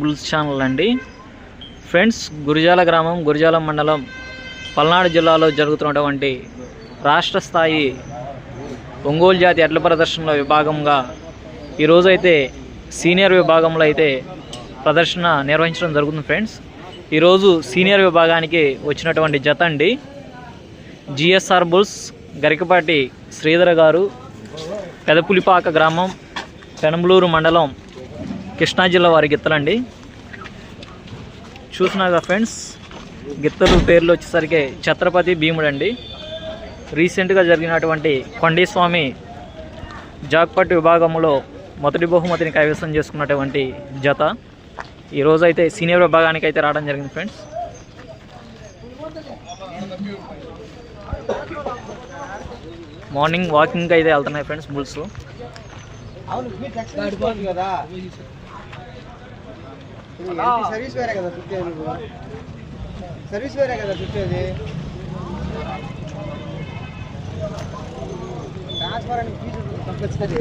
Bulls channel అండి. Friends Gurijala గ్రామం గురిజాల మండలం పల్నాడు జిల్లాలో జరుగుతున్నటువంటి రాష్ట్ర స్థాయి ఒంగోలు జాతి ఎడ్ల ప్రదర్శనలో విభాగంగా ఈరోజైతే సీనియర్ విభాగంలో అయితే ప్రదర్శన నిర్వహించడం జరుగుతుంది ఫ్రెండ్స్. ఈరోజు సీనియర్ విభాగానికి వచ్చినటువంటి జత అండి. జిఎస్ఆర్ బుల్స్ గరికపాటి శ్రీధర్ గారు పెదపులిపాక గ్రామం పెనంబలూరు మండలం కృష్ణా జిల్లా వారి గిత్తలండి. చూసినాగా ఫ్రెండ్స్ గిత్తలు పేర్లు వచ్చేసరికి ఛత్రపతి భీముడు అండి రీసెంట్గా జరిగినటువంటి కొండేస్వామి జాక్పట్ విభాగంలో మొదటి బహుమతిని కైవసం చేసుకున్నటువంటి జత. ఈరోజు అయితే సీనియర్ విభాగానికి అయితే రావడం జరిగింది ఫ్రెండ్స్. మార్నింగ్ వాకింగ్ అయితే వెళ్తున్నాయి ఫ్రెండ్స్ బుల్స్. సర్వీస్ వేరే కదా చుట్టేది సర్వీస్ వేరే కదా చుట్టేది. ట్రాన్స్ఫర్ అని ఫీజు కంపల్సరీ